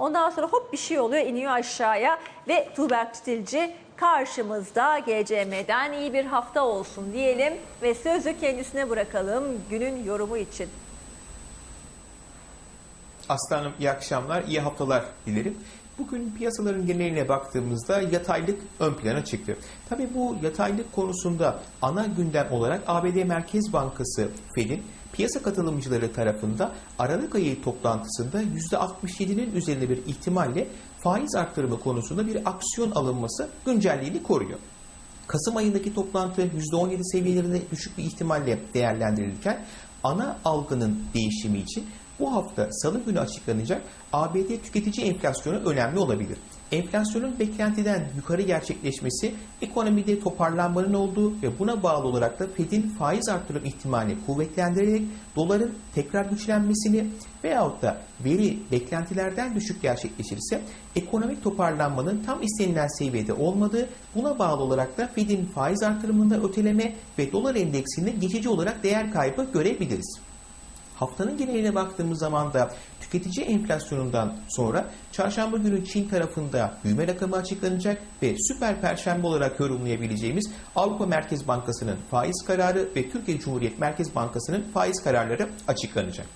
Ondan sonra hop bir şey oluyor iniyor aşağıya ve Tuğberk karşımızda GCM'den iyi bir hafta olsun diyelim ve sözü kendisine bırakalım günün yorumu için. Aslanım iyi akşamlar, iyi haftalar dilerim. Bugün piyasaların geneline baktığımızda yataylık ön plana çıktı. Tabii bu yataylık konusunda ana gündem olarak ABD Merkez Bankası Fed'in piyasa katılımcıları tarafında Aralık ayı toplantısında %67'nin üzerinde bir ihtimalle faiz arttırımı konusunda bir aksiyon alınması güncelliğini koruyor. Kasım ayındaki toplantı %17 seviyelerinde düşük bir ihtimalle değerlendirilirken ana algının değişimi için bu hafta salı günü açıklanacak ABD tüketici enflasyonu önemli olabilir. Enflasyonun beklentiden yukarı gerçekleşmesi ekonomide toparlanmanın olduğu ve buna bağlı olarak da Fed'in faiz artırım ihtimalini kuvvetlendirerek doların tekrar güçlenmesini veyahut da veri beklentilerden düşük gerçekleşirse ekonomik toparlanmanın tam istenilen seviyede olmadığı buna bağlı olarak da Fed'in faiz artırımında öteleme ve dolar endeksinde geçici olarak değer kaybı görebiliriz. Haftanın geneline baktığımız zaman da tüketici enflasyonundan sonra çarşamba günü Çin tarafında büyüme rakamı açıklanacak ve süper perşembe olarak yorumlayabileceğimiz Avrupa Merkez Bankası'nın faiz kararı ve Türkiye Cumhuriyet Merkez Bankası'nın faiz kararları açıklanacak.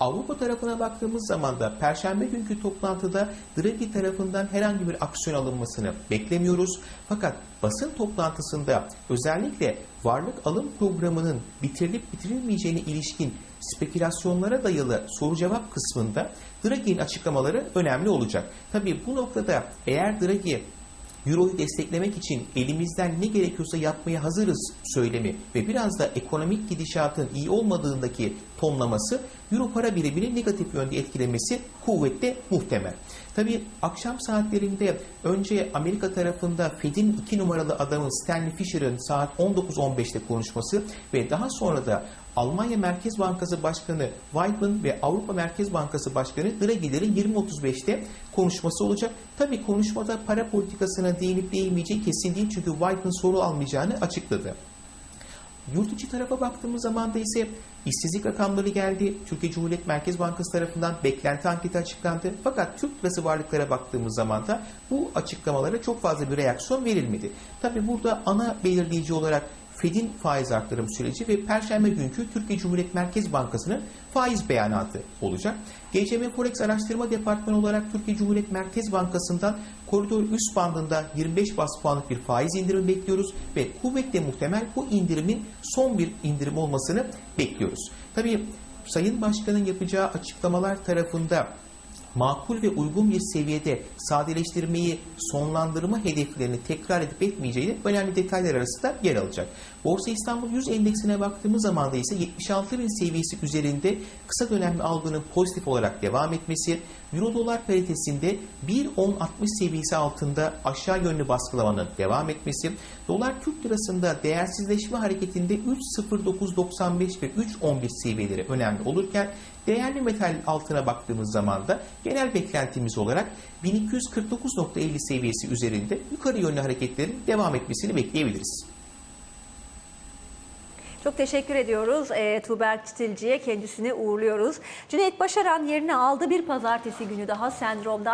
Avrupa tarafına baktığımız zaman da Perşembe günkü toplantıda Draghi tarafından herhangi bir aksiyon alınmasını beklemiyoruz. Fakat basın toplantısında özellikle varlık alım programının bitirilip bitirilmeyeceğine ilişkin spekülasyonlara dayalı soru cevap kısmında Draghi'nin açıklamaları önemli olacak. Tabii bu noktada eğer Draghi Euro'yu desteklemek için elimizden ne gerekiyorsa yapmaya hazırız söylemi ve biraz da ekonomik gidişatın iyi olmadığındaki tonlaması Euro para birimini negatif yönde etkilemesi kuvvetle muhtemel. Tabii akşam saatlerinde önce Amerika tarafında Fed'in iki numaralı adamı Stanley Fischer'ın saat 19.15'te konuşması ve daha sonra da Almanya Merkez Bankası Başkanı Weidmann ve Avrupa Merkez Bankası Başkanı Draghi'lerin 20.35'te konuşması olacak. Tabii konuşmada para değinip değinmeyeceği kesin değil çünkü Weidmann soru almayacağını açıkladı. Yurt içi tarafa baktığımız zaman da ise işsizlik rakamları geldi. Türkiye Cumhuriyet Merkez Bankası tarafından beklenti anketi açıklandı. Fakat Türk lirası varlıklara baktığımız zaman da bu açıklamalara çok fazla bir reaksiyon verilmedi. Tabi burada ana belirleyici olarak Fed'in faiz arttırım süreci ve Perşembe günkü Türkiye Cumhuriyet Merkez Bankası'nın faiz beyanatı olacak. GCM Forex Araştırma Departmanı olarak Türkiye Cumhuriyet Merkez Bankası'ndan koridor üst bandında 25 bas puanlık bir faiz indirimi bekliyoruz ve kuvvetle muhtemel bu indirimin son bir indirim olmasını bekliyoruz. Tabii Sayın Başkan'ın yapacağı açıklamalar tarafında makul ve uygun bir seviyede sadeleştirmeyi sonlandırma hedeflerini tekrar edip etmeyeceği önemli detaylar arasında yer alacak. Borsa İstanbul 100 endeksine baktığımız zaman da ise 76 bin seviyesi üzerinde kısa dönemli algının pozitif olarak devam etmesi, Euro dolar paritesinde 1.10.60 seviyesi altında aşağı yönlü baskılamanın devam etmesi, dolar Türk lirasında değersizleşme hareketinde 3.0995 ve 3.11 seviyeleri önemli olurken değerli metal altına baktığımız zaman da genel beklentimiz olarak 1249.50 seviyesi üzerinde yukarı yönlü hareketlerin devam etmesini bekleyebiliriz. Çok teşekkür ediyoruz e, Tuğberk Çitilci'ye kendisini uğurluyoruz. Cüneyt Başaran yerine aldı bir pazartesi günü daha sendromdan.